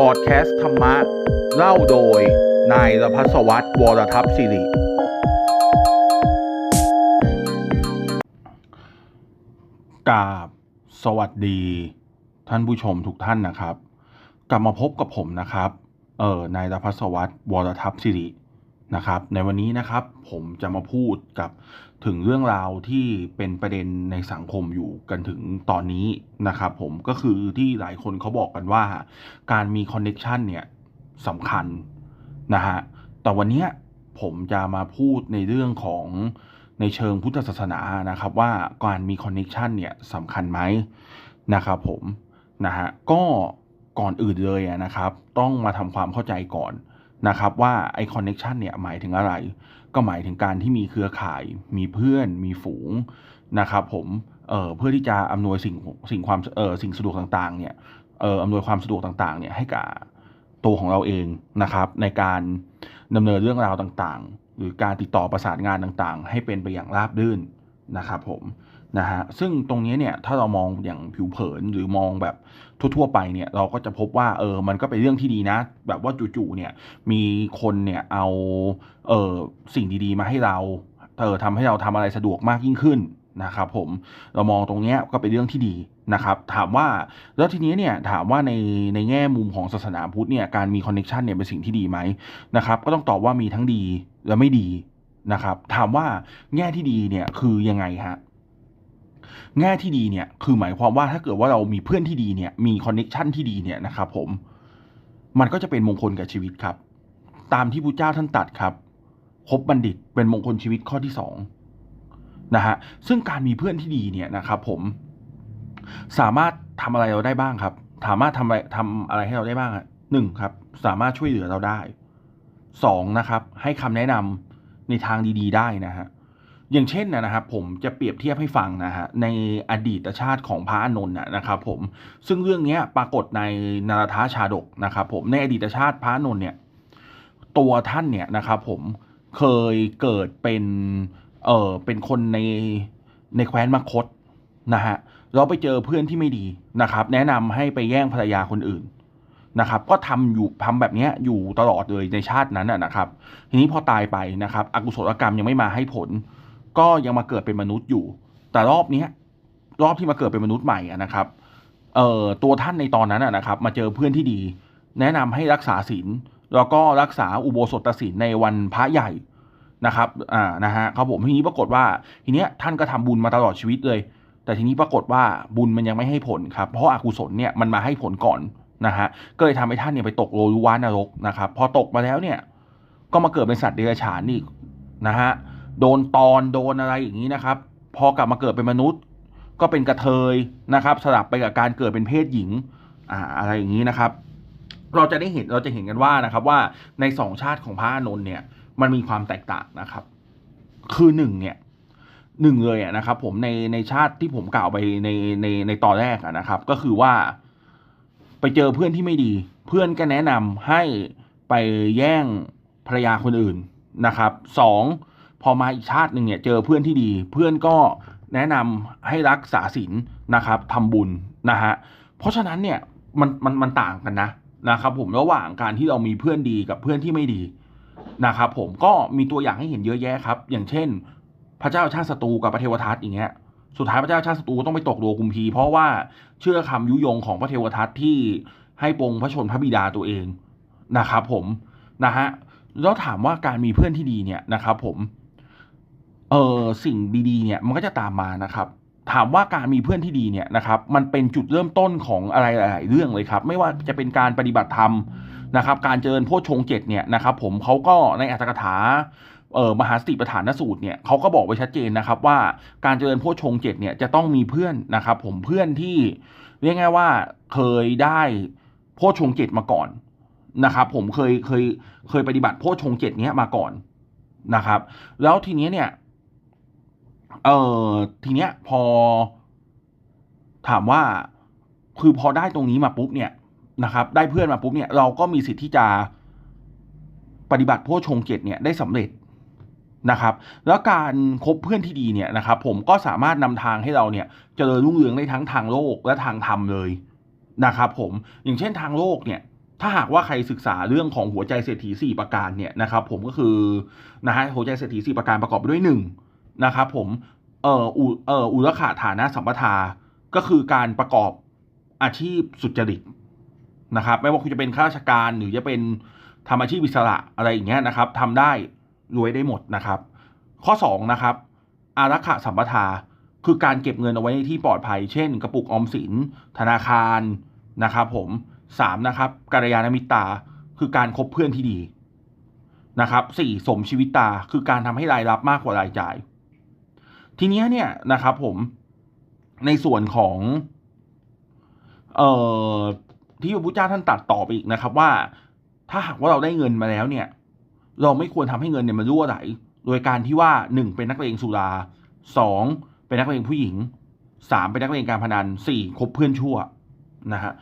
บอดแคสต์ธรรมะ เล่าโดย นายรพัสวัตวรทัพสิริ กราบ สวัสดี ท่านผู้ชมทุกท่านนะครับ กลับมาพบกับผมนะครับ เออนายรพัสวัตวรทัพสิรินะครับ ในวันนี้นะครับ ผมจะมาพูดกับ ถึงเรื่องราวที่เป็นประเด็นในสังคมอยู่กันถึงตอนนี้นะครับผมก็คือที่หลายคนเขาบอกกันว่า การมีคอนเน็ชันเนี่ยสำคัญนะฮะแต่วันนี้ผมจะมาพูดในเรื่องของในเชิงพุทธศาสนานะครับว่าการมีคอนเน็ชันเนี่ยสำคัญไหมนะครับผมนะฮะก็ก่อนอื่นเลยนะครับ ต้องมาทำความเข้าใจก่อน นะครับว่าไอคอนเน็ชันเนี่ยหมายถึงอะไร ก็หมายถึงการที่มีเครือข่าย มีเพื่อน มีฝูงนะครับผมเอ่อเพื่อที่จะอำนวยสิ่งสิ่งความเอ่อสิ่งสะดวกต่างๆเนี่ยเอ่ออำนวยความสะดวกต่างๆเนี่ยให้กับตัวของเราเองนะครับ ในการดำเนินเรื่องราวต่างๆ หรือการติดต่อประสานงานต่างๆ ให้เป็นไปอย่างราบรื่นนะครับผม นะฮะซึ่งตรงนี้เนี่ยถ้าเรามองอย่างผิวเผินหรือมองแบบทั่วๆไปเนี่ยเราก็จะพบว่าเออมันก็เป็นเรื่องที่ดีนะ แบบว่าจู่ๆเนี่ยมีคนเนี่ยเอาเออสิ่งดีๆมาให้เราเออทำให้เราทำอะไรสะดวกมากยิ่งขึ้นนะครับผมเรามองตรงนี้ก็เป็นเรื่องที่ดีนะครับถามว่าแล้วทีนี้เนี่ยถามว่าในในแง่มุมของศาสนาพุทธเนี่ยการมีคอนเน็ชันเนี่ยเป็นสิ่งที่ดีไหมนะครับก็ต้องตอบว่ามีทั้งดีและไม่ดีนะครับถามว่าแง่ที่ดีเนี่ยคือยังไงฮะ แง่ที่ดีเนี่ยคือหมายความว่าถ้าเกิดว่าเรามีเพื่อนที่ดีเนี่ยมีคอนเน็ชันที่ดีเนี่ยนะครับผมมันก็จะเป็นมงคลกับชีวิตครับ ตามที่พระเจ้าท่านตัดครับคบบัณฑิตเป็นมงคลชีวิตข้อที่สองนะฮะซึ่งการมีเพื่อนที่ดีเนี่ยนะครับ ผม สามารถทำอะไรเราได้บ้างครับ สามารถทำอะไรทำอะไรให้เราได้บ้างอะหนึ่งครับ สามารถช่วยเหลือเราได้สองนะครับ ให้คำแนะนำในทางดี ๆ ได้นะฮะ อย่างเช่นนะครับผมจะเปรียบเทียบให้ฟังนะฮะในอดีตชาติของพระอานนท์นะนะครับผมซึ่งเรื่องนี้ปรากฏในนารทาชาดกนะครับผมในอดีตชาติพระอานนท์เนี่ยตัวท่านเนี่ยนะครับผมเคยเกิดเป็นเออเป็นคนในในแคว้นมคตนะฮะเราไปเจอเพื่อนที่ไม่ดีนะครับ แนะนำให้ไปแย่งภรรยาคนอื่นนะครับ ก็ทำอยู่ทำแบบนี้อยู่ตลอดเลยในชาตินั้นนะนะครับ ทีนี้พอตายไปนะครับอกุศลกรรมยังไม่มาให้ผล ก็ยังมาเกิดเป็นมนุษย์อยู่ แต่รอบเนี้ยรอบที่มาเกิดเป็นมนุษย์ใหม่นะครับเอ่อตัวท่านในตอนนั้นนะครับ มาเจอเพื่อนที่ดี แนะนำให้รักษาศีลแล้วก็รักษาอุโบสถศีลในวันพระใหญ่นะครับอ่านะฮะครับผมทีนี้ปรากฏว่าทีเนี้ยท่านก็ทำบุญมาตลอดชีวิตเลย แต่ทีนี้ปรากฏว่าบุญมันยังไม่ให้ผลครับ เพราะอกุศลเนี่ยมันมาให้ผลก่อนนะฮะก็เลยทำให้ท่านเนี่ยไปตกโลยุวานรกนะครับ พอตกมาแล้วเนี่ย ก็มาเกิดเป็นสัตว์เดรัจฉานอีกนะฮะ โดนตอนโดนอะไรอย่างนี้นะครับ พอกลับมาเกิดเป็นมนุษย์ ก็เป็นกระเทยนะครับ สลับไปกับการเกิดเป็นเพศหญิงอ่าอะไรอย่างนี้นะครับ เราจะได้เห็นเราจะเห็นกันว่านะครับว่าในสองชาติของพระอานนท์เนี่ยมันมีความแตกต่างนะครับ คือหนึ่งเนี่ยหนึ่งเลยอะนะครับ ผมในในชาติที่ผมกล่าวไปในในในตอนแรกนะครับ ก็คือว่า ไปเจอเพื่อนที่ไม่ดี เพื่อนก็แนะนำให้ไปแย่งภรรยาคนอื่นนะครับสอง พอมาอีกชาติหนึ่งเนี่ยเจอเพื่อนที่ดี เพื่อนก็แนะนำให้รักษาศีลนะครับทำบุญนะฮะเพราะฉะนั้นเนี่ยมันมันมันต่างกันนะนะครับผมระหว่างการที่เรามีเพื่อนดีกับเพื่อนที่ไม่ดีนะครับผมก็มีตัวอย่างให้เห็นเยอะแยะครับ อย่างเช่น พระเจ้าชาติศัตรูกับพระเทวทัตอย่างเงี้ยสุดท้ายพระเจ้าชาติศัตรูต้องไปตกโลกุมพี เพราะว่าเชื่อคำยุยงของพระเทวทัตที่ให้ปงพระชนพระบิดาตัวเองนะครับผมนะฮะแล้วถามว่าการมีเพื่อนที่ดีเนี่ยนะครับผม เออสิ่งดีๆเนี่ยมันก็จะตามมานะครับ ถามว่าการมีเพื่อนที่ดีเนี่ยนะครับ มันเป็นจุดเริ่มต้นของอะไรหลาย ๆ เรื่องเลยครับ ไม่ว่าจะเป็นการปฏิบัติธรรมนะครับ การเจริญโพชฌงเจ็ดเนี่ยนะครับ ผมเขาก็ในอัตถกถาเออมหาสติปัฏฐานสูตรเนี่ยเขาก็บอกไว้ชัดเจนนะครับ ว่าการเจริญโพชฌงเจ็ดเนี่ยจะต้องมีเพื่อนนะครับ ผมเพื่อนที่เรียกง่ายว่าเคยได้โพชฌงเจ็ดมาก่อนนะครับ ผมเคยเคยเคยปฏิบัติโพชฌงเจ็ดเนี้ยมาก่อนนะครับ แล้วทีนี้เนี่ย เออทีเนี้ยพอ ถามว่าคือพอได้ตรงนี้มาปุ๊บเนี่ยนะครับ ได้เพื่อนมาปุ๊บเนี่ยเราก็มีสิทธิ์ที่จะปฏิบัติโพชงเจ็ดเนี่ยได้สำเร็จนะครับ แล้วการคบเพื่อนที่ดีเนี่ยนะครับ ผมก็สามารถนำทางให้เราเนี่ยเจริญรุ่งเรืองได้ทั้งทางโลกและทางธรรมเลยนะครับ ผมอย่างเช่นทางโลกเนี่ย ถ้าหากว่าใครศึกษาเรื่องของหัวใจเศรษฐีสี่ประการเนี่ยนะครับ ผมก็คือนะฮะหัวใจเศรษฐีสี่ประการประกอบไปด้วยหนึ่ง นะครับผมเอ่ออุเอ่ออุรขาฐานะสัมปทา ก็คือการประกอบอาชีพสุจริตนะครับ ไม่ว่าคุณจะเป็นข้าราชการหรือจะเป็นทำอาชีพอิสระอะไรอย่างเงี้ยนะครับทำได้รวยได้หมดนะครับ ข้อ2นะครับ อารักขาสัมปทา คือการเก็บเงินเอาไว้ในที่ปลอดภัย เช่น กระปุกออมสิน ธนาคารนะครับ ผมสามนะครับกัลยาณมิตา คือการคบเพื่อนที่ดีนะครับสี่สมชีวิตตา คือการทำให้รายรับมากกว่ารายจ่าย ทีเนี้ยเนี่ยนะครับผมในส่วนของ เอ่อที่พระพุทธเจ้าท่านตรัดต่อไปอีกนะครับ ว่า ถ้าหากว่าเราได้เงินมาแล้วเนี่ย เราไม่ควรทำให้เงินเนี่ยมันรั่วไหลโดยการที่ว่าหนึ่งเป็นนักเลงสุราสองเป็นนักเลงผู้หญิงสามเป็นนักเลงการพนันสี่คบเพื่อนชั่วนะฮะ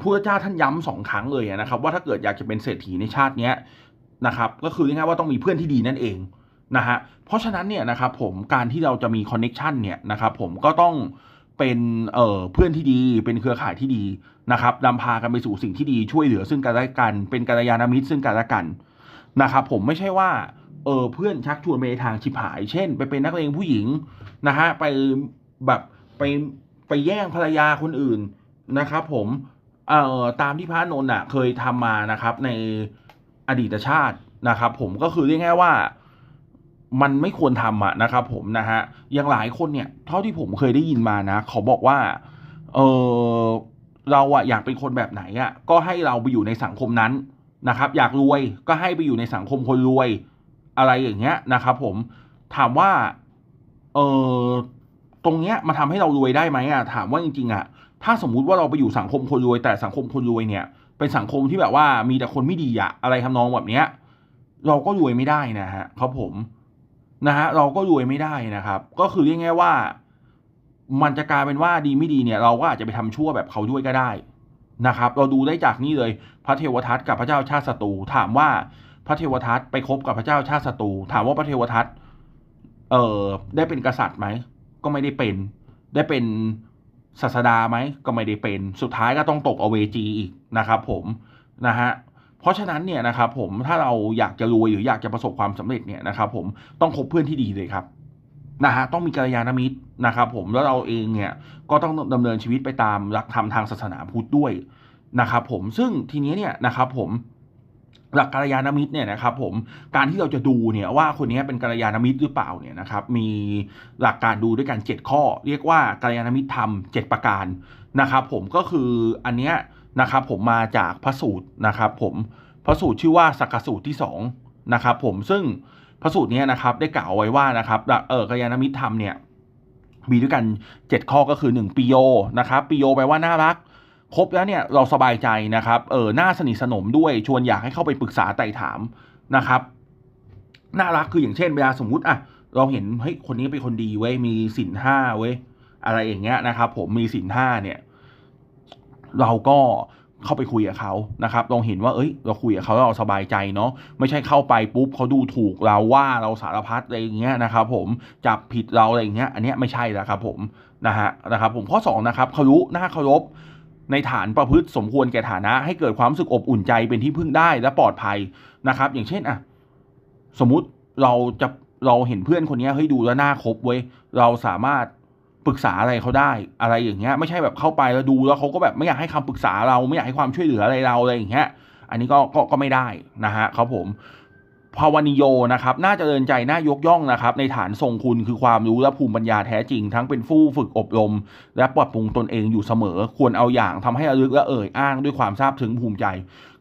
พระเจ้าท่านย้ำสองครั้งเลยนะครับ ว่าถ้าเกิดอยากจะเป็นเศรษฐีในชาติเนี้ยนะครับ ก็คือง่ายๆว่าต้องมีเพื่อนที่ดีนั่นเอง นะฮะเพราะฉะนั้นเนี่ยนะครับผมการที่เราจะมีคอนเน็ชันเนี่ยนะครับผมก็ต้องเป็นเอ่อเพื่อนที่ดีเป็นเครือข่ายที่ดีนะครับนำพากันไปสู่สิ่งที่ดีช่วยเหลือซึ่งกันและกัน เป็นกัลยาณมิตรซึ่งกันและกันนะครับผมไม่ใช่ว่าเออเพื่อนชักชวนไปในทางชิบหาย เช่น ไปเป็นนักเลงผู้หญิงนะฮะไปแบบไปไปแย่งภรรยาคนอื่นนะครับผมเอ่อตามที่พระนนท์อะเคยทำมานะครับในอดีตชาตินะครับผมก็คือเรียกง่ายว่า มันไม่ควรทำอะนะครับผมนะฮะอย่างหลายคนเนี่ยเท่าที่ผมเคยได้ยินมานะเขาบอกว่าเออเราอะอยากเป็นคนแบบไหนอะก็ให้เราไปอยู่ในสังคมนั้นนะครับ อยากรวยก็ให้ไปอยู่ในสังคมคนรวยอะไรอย่างเงี้ยนะครับ ผมถามว่าเออตรงเนี้ยมาทำให้เรารวยได้ไหมอะถามว่าจริงๆอะถ้าสมมุติว่าเราไปอยู่สังคมคนรวยแต่สังคมคนรวยเนี่ย เป็นสังคมที่แบบว่ามีแต่คนไม่ดีอะอะไรทำนองแบบเนี้ย เราก็รวยไม่ได้นะฮะครับผม นะฮะเราก็รวยไม่ได้นะครับ ก็คือเรียกง่ายว่า มันจะกลายเป็นว่าดีไม่ดีเนี่ยเราก็อาจจะไปทำชั่วแบบเขาด้วยก็ได้นะครับ เราดูได้จากนี่เลย พระเทวทัตกับพระเจ้าชาติศัตรูถามว่าพระเทวทัตไปคบกับพระเจ้าชาติศัตรูถามว่าพระเทวทัตเอ่อได้เป็นกษัตริย์ไหมก็ไม่ได้เป็น ได้เป็นศาสดาไหมก็ไม่ได้เป็นสุดท้ายก็ต้องตกอเวจีอีกนะครับ ผมนะฮะ ราะฉะนั้นเนี่ยนะครับผมถ้าเราอยากจะรวยหรืออยากจะประสบความสำเร็จเนี่ยนะครับผมต้องคบเพื่อนที่ดีเลยครับนะฮะต้องมีกัลยาณมิตรนะครับผมแล้วเราเองเนี่ยก็ต้องดำเนินชีวิตไปตามหลักธรรมทางศาสนาพุทธด้วยนะครับผมซึ่งทีนี้เนี่ยนะครับผมหลักกัลยาณมิตรเนี่ยนะครับผมการที่เราจะดูเนี่ยว่าคนนี้เป็นกัลยาณมิตรหรือเปล่าเนี่ยนะครับมีหลักการดูด้วยกัน 7 ข้อ เรียกว่ากัลยาณมิตรธรรม 7 ประการนะครับผมก็คืออันเนี้ย นะครับผมมาจากพระสูตรนะครับผมพระสูตรชื่อว่าสักสูตรที่2นะครับผมซึ่งพระสูตรนี้นะครับได้กล่าวไว้ว่านะครับเออกัลยาณมิตรธรรมเนี่ยมีด้วยกัน 7 ข้อก็คือ 1ปีโยนะครับปีโยแปลว่าน่ารักครบแล้วเนี่ยเราสบายใจนะครับเออหน่าสนิทสนมด้วยชวนอยากให้เข้าไปปรึกษาไต่ถามนะครับน่ารักคืออย่างเช่นเวลาสมมุติอะเราเห็นเฮ้ยคนนี้เป็นคนดีเว้ยมีสินห้าเว้ยอะไรอย่างเงี้ยนะครับผมมีสินห้าเนี่ย เราก็เข้าไปคุยกับเขานะครับลองเห็นว่า เอ้ย เราคุยกับเขาแล้วเราสบายใจเนาะ ไม่ใช่เข้าไปปุ๊บเขาดูถูกเราว่าเราสารพัดอะไรอย่างเงี้ยนะครับผม จับผิดเราอะไรอย่างเงี้ย อันเนี้ยไม่ใช่แล้วครับผมนะฮะนะครับผมข้อ2นะครับเคารพหน้าเคารพในฐานประพฤติสมควรแก่ฐานะ ให้เกิดความรู้สึกอบอุ่นใจเป็นที่พึ่งได้และปลอดภัยนะครับ อย่างเช่นอะสมมุติเราจะเราเห็นเพื่อนคนนี้เฮ้ยดูแล้วหน้าคบเว้ยเราสามารถ ปรึกษาอะไรเขาได้อะไรอย่างเงี้ยไม่ใช่แบบเข้าไปแล้วดูแล้วเขาก็แบบไม่อยากให้คำปรึกษาเราไม่อยากให้ความช่วยเหลืออะไรเราอะไรอย่างเงี้ยอันนี้ก็ก็ก็ไม่ได้นะฮะครับผม ภาวนิโยนะครับน่าจะเดินใจน่ายกย่องนะครับ ในฐานทรงคุณคือความรู้และภูมิปัญญาแท้จริง ทั้งเป็นผู้ฝึกอบรม และปรับปรุงตนเองอยู่เสมอ ควรเอาอย่างทำให้ระลึกและเอ่ยอ้างด้วยความซาบถึงภูมิใจ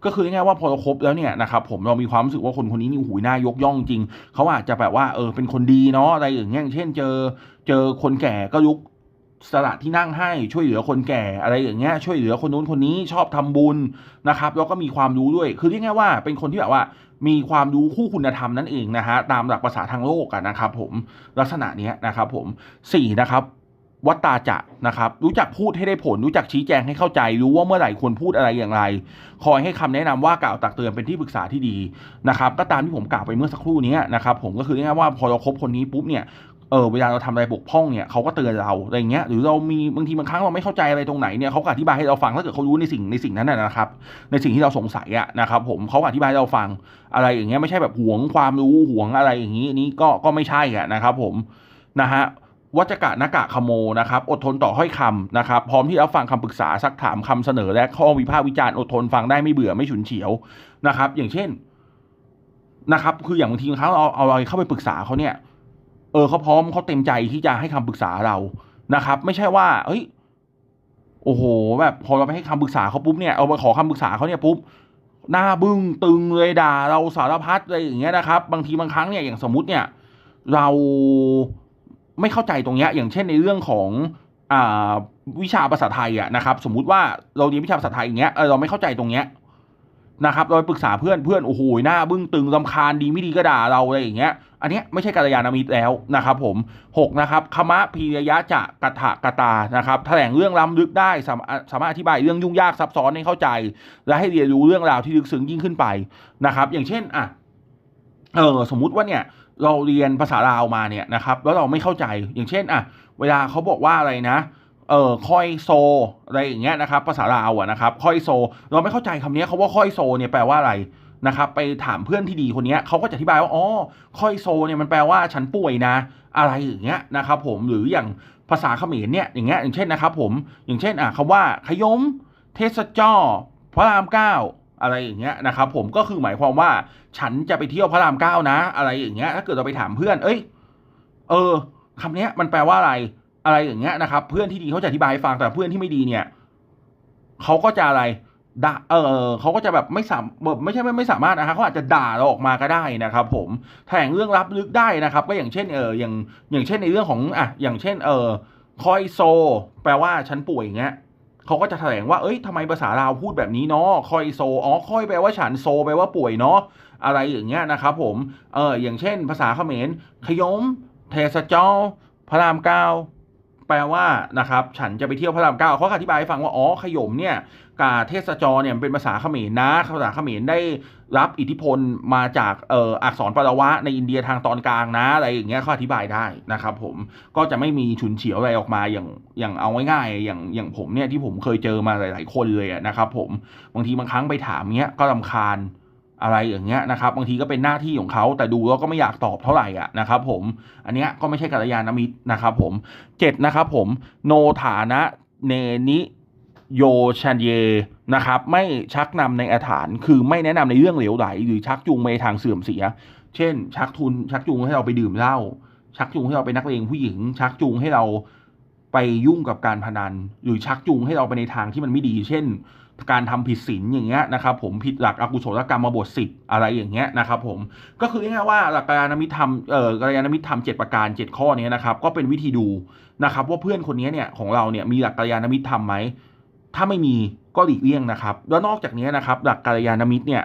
ก็คือง่ายว่าพอเราครบแล้วเนี่ยนะครับผมเรามีความรู้สึกว่าคนคนนี้นี่หูน่ายกย่องจริง เขาอาจจะแบบว่าเออเป็นคนดีเนาะอะไรอย่างเงี้ยเช่นเจอ เจอคนแก่ก็ลุก สละที่นั่งให้ช่วยเหลือคนแก่อะไรอย่างเงี้ยช่วยเหลือคนนู้นคนนี้ชอบทำบุญนะครับแล้วก็มีความรู้ด้วย คือเรียกง่ายว่าเป็นคนที่แบบว่า มีความรู้คู่คุณธรรมนั่นเองนะฮะตามหลักภาษาทางโลกอะนะครับ ผมลักษณะเนี้ยนะครับผมสี่นะครับวัตตาจะนะครับ รู้จักพูดให้ได้ผล รู้จักชี้แจงให้เข้าใจ รู้ว่าเมื่อไหร่ควรพูดอะไรอย่างไร คอยให้คำแนะนำว่ากล่าวตักเตือนเป็นที่ปรึกษาที่ดีนะครับ ก็ตามที่ผมกล่าวไปเมื่อสักครู่นี้นะครับ ผมก็คือเรียกง่ายว่าพอเราครบคนนี้ปุ๊บเนี่ย ออเวลาเราทำอะไรบกพร่องเนี่ยเขาก็เตือนเราอะไรเงี้ยหรือเรามีบางทีบางครั้งเราไม่เข้าใจอะไรตรงไหนเนี่ยเขาก็อธิบายให้เราฟังถ้าเกิดเขารู้ในสิ่งในสิ่งนั้นนะครับ ในสิ่งที่เราสงสัยอะนะครับ ผมเขาก็อธิบายให้เราฟังอะไรอย่างเงี้ยไม่ใช่แบบหวงความรู้หวงอะไรอย่างนี้นี้ก็ก็ไม่ใช่อะนะครับ ผมนะฮะวัจกะนากะขโมนะครับ อดทนต่อห้อยคำนะครับ พร้อมที่รับฟังคำปรึกษาซักถามคำเสนอ และข้อวิพากษ์วิจารณ์อดทนฟังได้ไม่เบื่อไม่ฉุนเฉียวนะครับ อย่างเช่นนะครับ คืออย่างบางทีเขาเอาเอาอะไรเข้าไปปรึกษาเขาเนี่ย เออเขาพร้อมเขาเต็มใจที่จะให้คำปรึกษาเรานะครับ ไม่ใช่ว่า เฮ้ย โอ้โห แบบ พอเราไปให้คำปรึกษาเขาปุ๊บเนี่ยเอาไปขอคำปรึกษาเขาเนี่ยปุ๊บหน้าบึ้งตึงเลยด่า เราสารพัดอะไรอย่างเงี้ยนะครับ บางทีบางครั้งเนี่ยอย่างสมมติเนี่ย เราไม่เข้าใจตรงเนี้ยอย่างเช่นในเรื่องของอ่าวิชาภาษาไทยอะนะครับ สมมุติว่าเราเรียนวิชาภาษาไทยอย่างเงี้ยเราไม่เข้าใจตรงเนี้ย นะครับเราไปปรึกษาเพื่อนเพื่อนโอ้โหหน้าบึ้งตึงรำคาญดีไม่ดีก็ด่าเราอะไรอย่างเงี้ย อันเนี้ยไม่ใช่กัลยาณมิตรแล้วนะครับผมหกนะครับคมะพีรยะจะกะถะกะตานะครับแถลงเรื่องล้ำลึกได้สามารถสามารถอธิบายเรื่องยุ่งยากซับซ้อนให้เข้าใจ และให้เรียนรู้เรื่องราวที่ลึกซึ้งยิ่งขึ้นไปนะครับอย่างเช่นอะเออสมมุติว่าเนี่ยเราเรียนภาษาลาวมาเนี่ยนะครับแล้วเราไม่เข้าใจอย่างเช่นอะเวลาเขาบอกว่าอะไรนะ เออค่อยโซอะไรอย่างเงี้ยนะครับภาษาลาวอะนะครับค่อยโซ เราไม่เข้าใจคำนี้เขาว่าค่อยโซเนี่ยแปลว่าอะไรนะครับไปถามเพื่อนที่ดีคนนี้เขาก็จะอธิบายว่าอ๋อค่อยโซเนี่ยมันแปลว่าฉันป่วยนะ อะไรอย่างเงี้ยนะครับผมหรืออย่างภาษาเขมรเนี่ยอย่างเงี้ยอย่างเช่นนะครับผมอย่างเช่นอะคำว่าขยมเทสจอพระรามเก้าอะไรอย่างเงี้ยนะครับผมก็คือหมายความว่าฉันจะไปเที่ยวพระรามเก้านะ อะไรอย่างเงี้ยถ้าเกิดเราไปถามเพื่อน เอ้ย เออคำนี้มันแปลว่าอะไร อะไรอย่างเงี้ยนะครับ เพื่อนที่ดีเขาจะอธิบายให้ฟังแต่เพื่อนที่ไม่ดีเนี่ยเขาก็จะอะไรด่าเออเขาก็จะแบบไม่สามแบบไม่ใช่ไม่ไม่สามารถนะครับเขาอาจจะด่าเราออกมาก็ได้นะครับ ผมแถลงเรื่องลับลึกได้นะครับ ก็อย่างเช่นเอออย่างอย่างเช่นในเรื่องของอะอย่างเช่น เออคอยโซ แปลว่าฉันป่วยอย่างเงี้ยเขาก็จะแถลงว่า เอ้ยทำไมภาษาลาวพูดแบบนี้เนาะคอยโซ อ๋อคอยแปลว่าฉันโซ แปลว่าป่วยเนาะ อะไรอย่างเงี้ยนะครับผม เออ อย่างเช่น ภาษาเขมร ขยม เทสจอพระรามเก้า แปลว่านะครับฉันจะไปเที่ยวพระรามเก้าเขาอธิบายให้ฟังว่าอ๋อขยมเนี่ยกับเทศจรเนี่ยเป็นภาษาเขมรนะภาษาเขมรได้รับอิทธิพลมาจากเอ่ออักษรปารวะในอินเดียทางตอนกลางนะอะไรอย่างเงี้ยเขาอธิบายได้นะครับผมก็จะไม่มีฉุนเฉียวอะไรออกมาอย่างอย่างเอาง่ายๆอย่างอย่างผมเนี่ยที่ผมเคยเจอมาหลาย ๆ คนเลยนะครับผมบางทีบางครั้งไปถามเงี้ยก็ลำคาญ อะไรอย่างเงี้ยนะครับบางทีก็เป็นหน้าที่ของเขาแต่ดูแล้วก็ไม่อยากตอบเท่าไหร่อะนะครับผมอันเนี้ยก็ไม่ใช่กัลยาณมิตรนะครับผมเจ็ดนะครับผมโนฐานะเนนิโยชันเยนะครับไม่ชักนำในอาถรรพ์คือไม่แนะนำในเรื่องเหลวไหล หรือชักจูงไปทางเสื่อมเสีย เช่น ชักทุนชักจูงให้เราไปดื่มเหล้าชักจูงให้เราไปนักเลงผู้หญิง ชักจูงให้เราไปยุ่งกับการพนัน หรือชักจูงให้เราไปในทางที่มันไม่ดี เช่น การทำผิดศีลอย่างเงี้ยนะครับผมผิดหลักอกุศลกรรมมาบทสิบอะไรอย่างเงี้ยนะครับผมก็คือง่ายๆว่าหลักการนมิธรรมเอ่อกัลยาณมิธรรมเจ็ดประการเจ็ดข้อนี้นะครับก็เป็นวิธีดูนะครับว่าเพื่อนคนนี้เนี่ยของเราเนี่ยมีหลักกัลยาณมิธรรมไหมถ้าไม่มีก็หลีกเลี่ยงนะครับแล้วนอกจากนี้นะครับหลักกัลยาณมิตรเนี่ย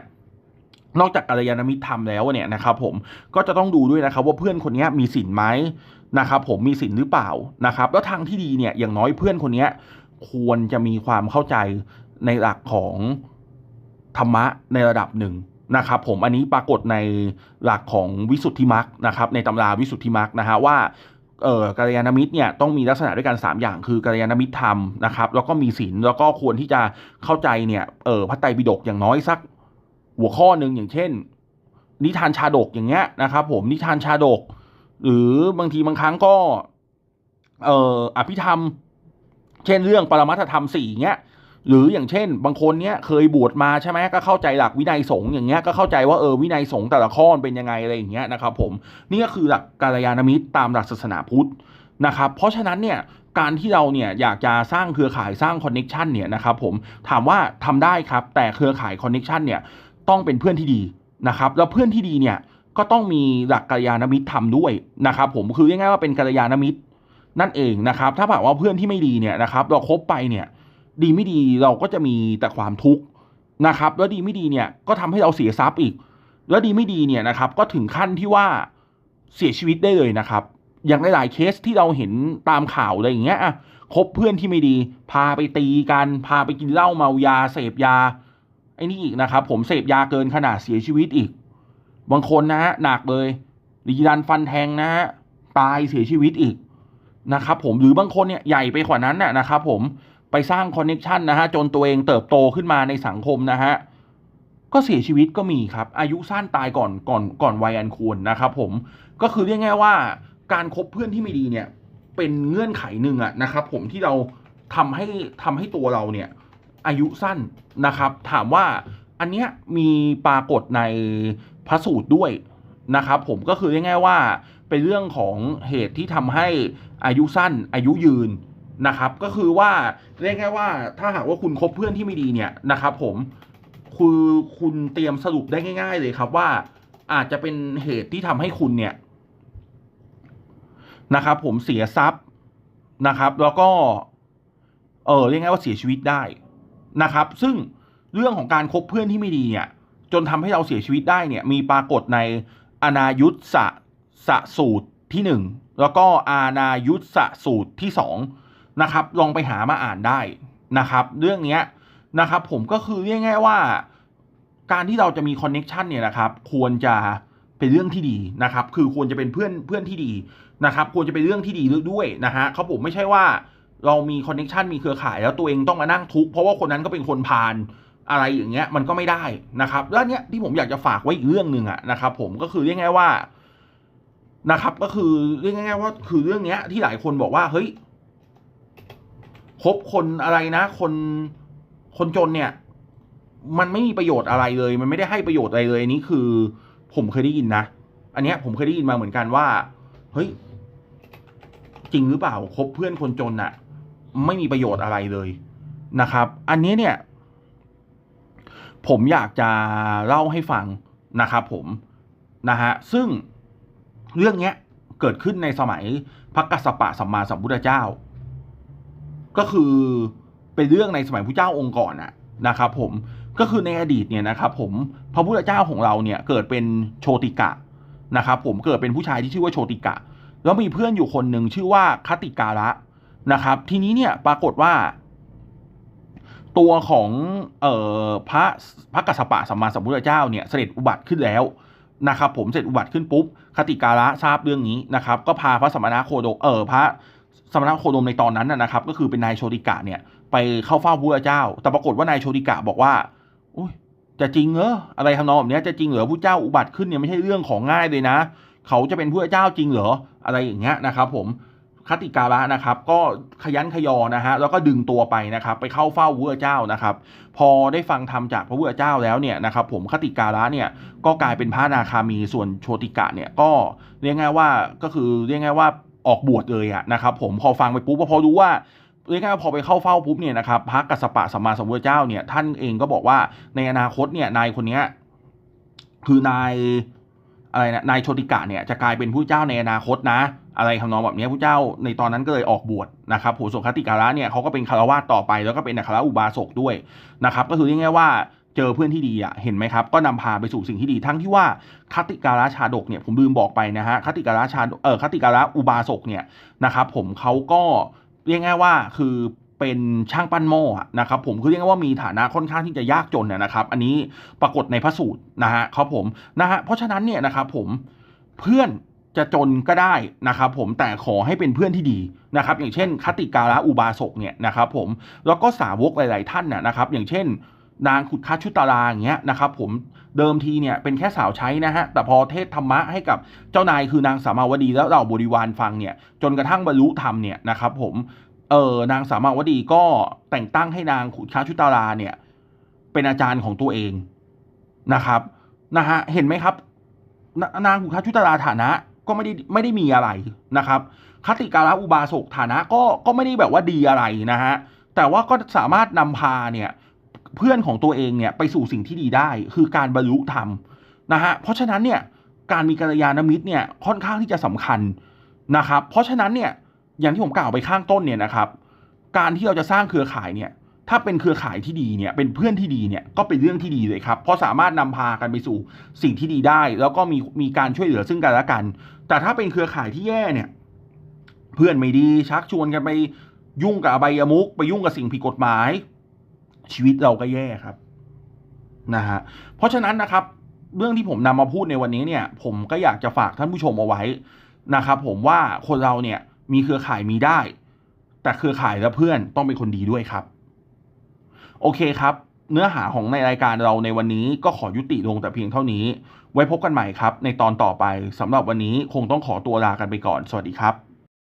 นอกจากกัลยาณมิตรธรรมแล้วเนี่ยนะครับผมก็จะต้องดูด้วยนะครับว่าเพื่อนคนนี้มีศีลไหมนะครับผมมีศีลหรือเปล่านะครับ แล้วทางที่ดีเนี่ยอย่างน้อยเพื่อนคนนี้ควรจะมีความเข้าใจ ในหลักของธรรมะในระดับหนึ่งนะครับผมอันนี้ปรากฏในหลักของวิสุทธิมรรคนะครับในตำราวิสุทธิมรรคนะฮะว่าเอ่อกัลยาณมิตรเนี่ยต้องมีลักษณะด้วยกัน 3 อย่าง คือกัลยาณมิตรธรรมนะครับแล้วก็มีศีลแล้วก็ควรที่จะเข้าใจเนี่ยเออพระไตรปิฎกอย่างน้อยสักหัวข้อหนึ่งอย่างเช่น นิทานชาดกอย่างเงี้ยนะครับผมนิทานชาดก หรือบางทีบางครั้งก็เอ่ออภิธรรม เช่นเรื่องปรมัตธรรมสี่เงี้ย หรืออย่างเช่น บางคนเนี้ยเคยบวชมาใช่ไหมก็เข้าใจหลักวินัยสงฆ์อย่างเงี้ยก็เข้าใจว่าเออวินัยสงฆ์แต่ละข้อเป็นยังไงอะไรอย่างเงี้ยนะครับผมนี่ก็คือหลักกาลยาณมิตรตามหลักศาสนาพุทธนะครับเพราะฉะนั้นเนี่ยการที่เราเนี่ยอยากจะสร้างเครือข่ายสร้างคอนเน็ชันเนี่ยนะครับผมถามว่าทำได้ครับแต่เครือข่ายคอนเน็ชันเนี่ยต้องเป็นเพื่อนที่ดีนะครับแล้วเพื่อนที่ดีเนี่ยก็ต้องมีหลักกัลยาณมิตรทำด้วยนะครับผมคือง่ายๆว่าเป็นกัลยาณมิตรนั่นเองนะครับ ถ้าหากว่าเพื่อนที่ไม่ดีเนี่ยนะครับเราคบไปเนี่ย ดีไม่ดีเราก็จะมีแต่ความทุกข์นะครับ แล้วดีไม่ดีเนี่ยก็ทำให้เราเสียทรัพย์อีก แล้วดีไม่ดีเนี่ยนะครับก็ถึงขั้นที่ว่าเสียชีวิตได้เลยนะครับ อย่างหลายๆเคสที่เราเห็นตามข่าวอะไรอย่างเงี้ยอะคบเพื่อนที่ไม่ดี พาไปตีกัน พาไปกินเหล้าเมายา เสพยาไอ้นี่อีกนะครับ ผมเสพยาเกินขนาดเสียชีวิตอีก บางคนนะฮะหนักเลยดีดันฟันแทงนะฮะตายเสียชีวิตอีกนะครับ ผมหรือบางคนเนี่ยใหญ่ไปกว่านั้นน่ะนะครับ ผม ไปสร้างคอนเน็ชันนะฮะจนตัวเองเติบโตขึ้นมาในสังคมนะฮะก็เสียชีวิตก็มีครับ อายุสั้นตายก่อนก่อนก่อนวัยอันควรนะครับผมก็คือเรียกง่ายว่าการคบเพื่อนที่ไม่ดีเนี่ย เป็นเงื่อนไขหนึ่งอะนะครับ ผมที่เราทำให้ทำให้ตัวเราเนี่ย อายุสั้นนะครับ ถามว่าอันเนี้ยมีปรากฏในพระสูตรด้วยนะครับ ผมก็คือเรียกง่ายว่าเป็นเรื่องของเหตุที่ทำให้อายุสั้นอายุยืน นะครับก็คือว่าเรียกง่ายว่าถ้าหากว่าคุณคบเพื่อนที่ไม่ดีเนี่ยนะครับผมคือคุณเตรียมสรุปได้ง่าย ๆ เลยครับว่าอาจจะเป็นเหตุที่ทำให้คุณเนี่ยนะครับผมเสียทรัพย์นะครับ แล้วก็เออเรียกง่ายว่าเสียชีวิตได้นะครับ ซึ่งเรื่องของการคบเพื่อนที่ไม่ดีเนี่ย จนทำให้เราเสียชีวิตได้เนี่ย มีปรากฏในอนายุตสะสะสูตรที่หนึ่งแล้วก็อานายุตสะสูตรที่สอง นะครับ ลองไปหามาอ่านได้นะครับ เรื่องนี้นะครับผมก็คือเรียกง่ายว่า การที่เราจะมีคอนเน็ชันเนี่ยนะครับควรจะเป็นเรื่องที่ดีนะครับ คือควรจะเป็นเพื่อนเพื่อนที่ดีนะครับ ควรจะเป็นเรื่องที่ดีด้วยนะฮะเขาผมไม่ใช่ว่าเรามีคอนเน็ชันมีเครือข่าย แล้วตัวเองต้องมานั่งทุกข์เพราะว่าคนนั้นก็เป็นคนพาลอะไรอย่างเงี้ยมันก็ไม่ได้นะครับ แล้วเนี้ยที่ผมอยากจะฝากไว้อีกเรื่องหนึ่งอะนะครับผมก็คือเรียกง่ายว่านะครับ ก็คือเรียกง่ายๆว่าคือเรื่องเนี้ยที่หลายคนบอกว่าเฮ้ย คบคนอะไรนะ คนคนจนเนี่ย มันไม่มีประโยชน์อะไรเลย มันไม่ได้ให้ประโยชน์อะไรเลยอันนี้คือ ผมเคยได้ยินนะอันเนี้ยผมเคยได้ยินมาเหมือนกันว่า เฮ้ย จริงหรือเปล่าคบเพื่อนคนจนอะไม่มีประโยชน์อะไรเลยนะครับ อันนี้เนี่ย ผมอยากจะเล่าให้ฟังนะครับผมนะฮะซึ่งเรื่องเนี้ยเกิดขึ้นในสมัยพระกัสสปะสัมมาสัมพุทธเจ้า ก็คือเป็นเรื่องในสมัยพระเจ้าองค์ก่อนอะนะครับผมก็คือในอดีตเนี่ยนะครับผมพระพุทธเจ้าของเราเนี่ยเกิดเป็นโชติกะนะครับผมเกิดเป็นผู้ชายที่ชื่อว่าโชติกะ แล้วมีเพื่อนอยู่คนหนึ่งชื่อว่าคติการะนะครับ ทีนี้เนี่ยปรากฏว่า ตัวของเอ่อพระพระกัสสปะสัมมาสัมพุทธเจ้าเนี่ยเสด็จอุบัติขึ้นแล้วนะครับผมเสร็จอุบัติขึ้นปุ๊บคติการะทราบเรื่องนี้นะครับ ก็พาพระสมณโคดเออพระ สมณโคดมในตอนนั้นนะครับ ก็คือเป็นนายโชติกะเนี่ย ไปเข้าเฝ้าพระเจ้า แต่ปรากฏว่านายโชติกะบอกว่าอุ้ยจะจริงเหรออะไรทำนองแบบนี้จะจริงเหรอพระเจ้าอุบัติขึ้นเนี่ยไม่ใช่เรื่องของง่ายเลยนะ เขาจะเป็นพระเจ้าจริงเหรออะไรอย่างเงี้ยนะครับ ผมคติการะนะครับ ก็ขยันขยอนะฮะแล้วก็ดึงตัวไปนะครับ ไปเข้าเฝ้าพระเจ้านะครับ พอได้ฟังธรรมจากพระพุทธเจ้าแล้วเนี่ยนะครับ ผมคติการะเนี่ยก็กลายเป็นพระนาคามีส่วนโชติกะเนี่ยก็เรียกง่ายว่าก็คือเรียกง่ายว่า ออกบวชเลยอะนะครับผมพอฟังไปปุ๊บพอรู้ว่าเรียกง่ายว่าพอไปเข้าเฝ้าปุ๊บเนี่ยนะครับพระกัสสปะสัมมาสัมพุทธเจ้าเนี่ยท่านเองก็บอกว่าในอนาคตเนี่ยนายคนเนี้ยคือนายอะไรนะนายโชติกะเนี่ยจะกลายเป็นผู้เจ้าในอนาคตนะ อะไรทำนองแบบนี้ผู้เจ้าในตอนนั้นก็เลยออกบวชนะครับผู้ส่วนคติการะเนี่ยเขาก็เป็นคารวาสต่อไปแล้วก็เป็นอัครอุบาสกด้วยนะครับ ก็คือเรียกง่ายว่า จอเพื่อนที่ดีอะเห็นไหมครับ ก็นำพาไปสู่สิ่งที่ดีทั้งที่ว่าคติการะชาดกเนี่ยผมลืมบอกไปนะฮะคติการะชาเออคติการะอุบาสกเนี่ยนะครับผมเขาก็เรียกง่ายว่าคือเป็นช่างปั้นหม้อนะครับผมคือเรียกง่ายว่ามีฐานะค่อนข้างที่จะยากจนนะนะครับ อันนี้ปรากฏในพระสูตรนะฮะครับผมนะฮะเพราะฉะนั้นเนี่ยนะครับผมเพื่อนจะจนก็ได้นะครับผมแต่ขอให้เป็นเพื่อนที่ดีนะครับ อย่างเช่น คติการะอุบาสกเนี่ยนะครับผมแล้วก็สาวกหลาย ๆ ท่านน่นะครับ อย่างเช่น นางขุดคัชุตาราอย่างเงี้ยนะครับผมเดิมทีเนี่ยเป็นแค่สาวใช้นะฮะแต่พอเทศธรรมะให้กับเจ้านายคือนางสามาวดีแล้วเราบริวารฟังเนี่ยจนกระทั่งบรรลุธรรมเนี่ยนะครับผมเออนางสามาวดีก็แต่งตั้งให้นางขุดคัชุตาราเนี่ยเป็นอาจารย์ของตัวเองนะครับนะฮะเห็นไหมครับนนางขุดคัชุตาราฐานะก็ไม่ได้ไม่ได้มีอะไรนะครับคติการะอุบาสกฐานะก็ก็ไม่ได้แบบว่าดีอะไรนะฮะแต่ว่าก็สามารถนำพาเนี่ย เพื่อนของตัวเองเนี่ยไปสู่สิ่งที่ดีได้ คือการบรรลุธรรมนะฮะเพราะฉะนั้นเนี่ยการมีกัลยาณมิตรเนี่ยค่อนข้างที่จะสำคัญนะครับ เพราะฉะนั้นเนี่ยอย่างที่ผมกล่าวไปข้างต้นเนี่ยนะครับ การที่เราจะสร้างเครือข่ายเนี่ยถ้าเป็นเครือข่ายที่ดีเนี่ยเป็นเพื่อนที่ดีเนี่ยก็เป็นเรื่องที่ดีเลยครับ เพราะสามารถนำพากันไปสู่สิ่งที่ดีได้ แล้วก็มีมีการช่วยเหลือซึ่งกันและกัน แต่ถ้าเป็นเครือข่ายที่แย่เนี่ยเพื่อนไม่ดีชักชวนกันไปยุ่งกับอบายมุกไปยุ่งกับสิ่งผิดกฎหมาย ชีวิตเราก็แย่ครับนะฮะเพราะฉะนั้นนะครับ เรื่องที่ผมนำมาพูดในวันนี้เนี่ย ผมก็อยากจะฝากท่านผู้ชมเอาไว้นะครับ ผมว่าคนเราเนี่ยมีเครือข่ายมีได้ แต่เครือข่ายและเพื่อนต้องเป็นคนดีด้วยครับ โอเคครับ เนื้อหาของในรายการเราในวันนี้ก็ขอยุติลงแต่เพียงเท่านี้ ไว้พบกันใหม่ครับ ในตอนต่อไปสำหรับวันนี้คงต้องขอตัวลากันไปก่อน สวัสดีครับ